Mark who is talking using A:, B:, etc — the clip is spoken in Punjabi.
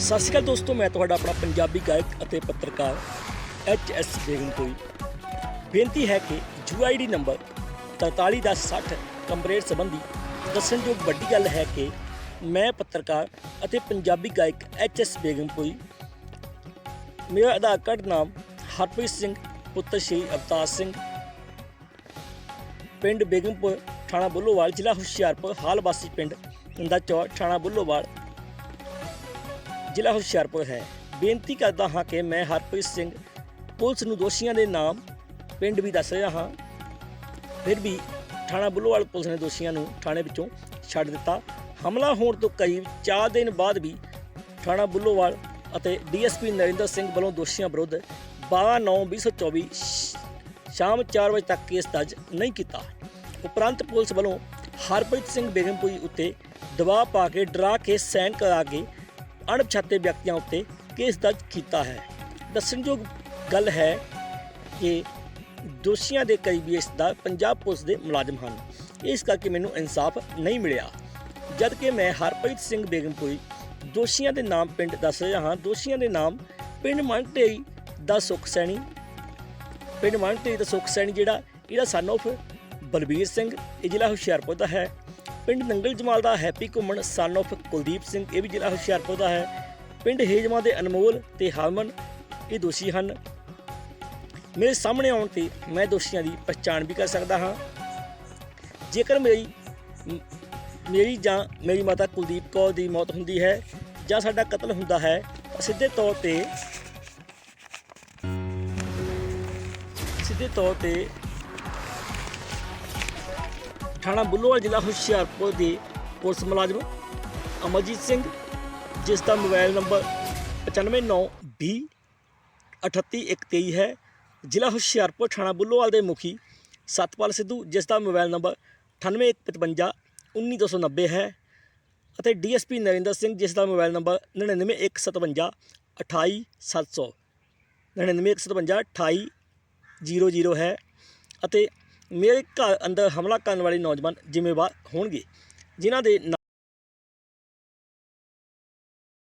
A: ਸਤਿ ਸ਼੍ਰੀ ਅਕਾਲ ਦੋਸਤੋ, ਮੈਂ ਤੁਹਾਡਾ ਆਪਣਾ ਪੰਜਾਬੀ ਗਾਇਕ ਅਤੇ ਪੱਤਰਕਾਰ ਐਚ ਐਸ ਬੇਗਮਪੁਰੀ ਬੇਨਤੀ ਹੈ ਕਿ ਯੂਆਈਡੀ ਨੰਬਰ 431060 ਕੰਬਰੇਡ ਸੰਬੰਧੀ ਦੱਸਣਯੋਗ ਵੱਡੀ ਗੱਲ ਹੈ ਕਿ ਮੈਂ ਪੱਤਰਕਾਰ ਅਤੇ ਪੰਜਾਬੀ ਗਾਇਕ ਐਚ ਐਸ ਬੇਗਮਪੁਰੀ ਮੇਰਾ ਆਧਾਰ ਕਾਰਡ ਨਾਮ ਹਰਪ੍ਰੀਤ ਸਿੰਘ, ਪੁੱਤਰ ਸ਼੍ਰੀ ਅਵਤਾਰ ਸਿੰਘ। ਪਿੰਡ ਬੇਗਮਪੁਰ, ਥਾਣਾ ਬੁੱਲੋਵਾਲ, ਜ਼ਿਲ੍ਹਾ ਹੁਸ਼ਿਆਰਪੁਰ, ਹਾਲ ਵਾਸੀ ਪਿੰਡ ਦਾ ਚੌ ਥਾਣਾ ਬੁੱਲੋਵਾਲ। ਜ਼ਿਲ੍ਹਾ ਹੁਸ਼ਿਆਰਪੁਰ ਹੈ। ਬੇਨਤੀ ਕਰਦਾ ਹਾਂ ਕਿ ਮੈਂ ਹਰਪ੍ਰੀਤ ਸਿੰਘ, ਪੁਲਿਸ ਨੂੰ ਦੋਸ਼ੀਆਂ ਦੇ ਨਾਮ ਪਿੰਡ ਵੀ ਦੱਸ ਰਿਹਾ ਹਾਂ। ਫਿਰ ਵੀ ਥਾਣਾ ਬੁੱਲੋਵਾਲ ਪੁਲਿਸ ਨੇ ਦੋਸ਼ੀਆਂ ਨੂੰ ਥਾਣੇ ਵਿੱਚੋਂ ਛੱਡ ਦਿੱਤਾ। ਹਮਲਾ ਹੋਣ ਤੋਂ ਕਰੀਬ 4 ਦਿਨ ਬਾਅਦ ਵੀ ਥਾਣਾ ਬੁੱਲੋਵਾਲ ਅਤੇ ਡੀਐਸਪੀ ਨਰਿੰਦਰ ਸਿੰਘ ਵੱਲੋਂ ਦੋਸ਼ੀਆਂ ਵਿਰੁੱਧ 12/9/2024 ਸ਼ਾਮ 4 ਵਜੇ ਤੱਕ ਕੇਸ ਦਰਜ ਨਹੀਂ ਕੀਤਾ। ਉਪਰੰਤ ਪੁਲਿਸ ਵੱਲੋਂ ਹਰਪ੍ਰੀਤ ਸਿੰਘ ਬੇਗਮਪੁਰੀ ਉੱਤੇ ਦਬਾਅ ਪਾ ਕੇ ਡਰਾ ਕੇ ਸੈਨ ਕਰਾ ਕੇ ਅਣਪਛਾਤੇ ਵਿਅਕਤੀਆਂ ਉੱਤੇ ਕੇਸ ਦਰਜ ਕੀਤਾ ਹੈ। ਦੱਸਣਯੋਗ ਗੱਲ ਹੈ ਕਿ ਦੋਸ਼ੀਆਂ ਦੇ ਕਰੀਬੀ ਇਸ ਦਾ ਪੰਜਾਬ ਪੁਲਿਸ ਦੇ ਮੁਲਾਜ਼ਮ ਹਨ। ਇਸ ਕਰਕੇ ਮੈਨੂੰ ਇਨਸਾਫ ਨਹੀਂ ਮਿਲਿਆ। ਜਦ ਕਿ ਮੈਂ ਹਰਪ੍ਰੀਤ ਸਿੰਘ ਬੇਗਮਪੁਰੀ, ਦੋਸ਼ੀਆਂ ਦੇ ਨਾਮ ਪਿੰਡ ਦੱਸ ਰਿਹਾ ਹਾਂ। ਦੋਸ਼ੀਆਂ ਦੇ ਨਾਮ ਪਿੰਡ ਮੰਟੇਈ ਦਾ ਸੁਖ ਸੈਣੀ, ਪਿੰਡ ਮੰਟੇਈ ਦਾ ਸੁਖ ਸੈਣੀ ਜਿਹੜਾ, ਇਹਦਾ ਸਨ of ਬਲਬੀਰ ਸਿੰਘ, ਇਹ ਜ਼ਿਲ੍ਹਾ ਹੁਸ਼ਿਆਰਪੁਰ ਦਾ ਹੈ। ਪਿੰਡ ਨੰਗਲ ਜਮਾਲ ਦਾ ਹੈਪੀ ਘੁੰਮਣ ਸਨ of ਕੁਲਦੀਪ ਸਿੰਘ, ਇਹ ਵੀ ਜ਼ਿਲ੍ਹਾ ਹੁਸ਼ਿਆਰਪੁਰ ਦਾ ਹੈ। ਪਿੰਡ ਹੇਜਮਾ ਦੇ ਅਨਮੋਲ ਤੇ ਹਰਮਨ ਇਹ ਦੋਸ਼ੀ ਹਨ। ਮੇਰੇ ਸਾਹਮਣੇ ਆਉਣ ਤੇ ਮੈਂ ਦੋਸ਼ੀਆਂ ਦੀ ਪਛਾਣ ਵੀ ਕਰ ਸਕਦਾ ਹਾਂ। ਜੇਕਰ ਮੇਰੀ ਮੇਰੀ ਜਾਂ ਮੇਰੀ ਮਾਤਾ ਕੁਲਦੀਪ ਕੌਰ ਦੀ ਮੌਤ ਹੁੰਦੀ ਹੈ ਜਾਂ ਸਾਡਾ ਕਤਲ ਹੁੰਦਾ ਹੈ, ਤਾਂ ਸਿੱਧੇ ਤੌਰ ਤੇ, ਸਿੱਧੇ ਤੌਰ ਤੇ ਥਾਣਾ ਬੁੱਲੋਵਾਲ ਜ਼ਿਲ੍ਹਾ ਹੁਸ਼ਿਆਰਪੁਰ ਦੇ ਪੁਲਿਸ ਮੁਲਾਜ਼ਮ ਅਮਰਜੀਤ ਸਿੰਘ, ਜਿਸ ਦਾ ਮੋਬਾਈਲ ਨੰਬਰ 9592 38123 ਹੈ, ਜ਼ਿਲ੍ਹਾ ਹੁਸ਼ਿਆਰਪੁਰ ਥਾਣਾ ਬੁੱਲੋਵਾਲ ਦੇ ਮੁਖੀ ਸਤਪਾਲ ਸਿੱਧੂ, ਜਿਸ ਦਾ ਮੋਬਾਈਲ ਨੰਬਰ 9855 19290 ਹੈ ਅਤੇ ਡੀਐਸਪੀ ਨਰਿੰਦਰ ਸਿੰਘ, ਜਿਸ ਦਾ ਮੋਬਾਈਲ ਨੰਬਰ 99157 28700 99157 28000 ਹੈ ਅਤੇ ਮੇਰੇ ਘਰ ਅੰਦਰ ਹਮਲਾ ਕਰਨ ਵਾਲੇ ਨੌਜਵਾਨ ਜ਼ਿੰਮੇਵਾਰ ਹੋਣਗੇ ਜਿਨ੍ਹਾਂ ਦੇ ਨਾਂ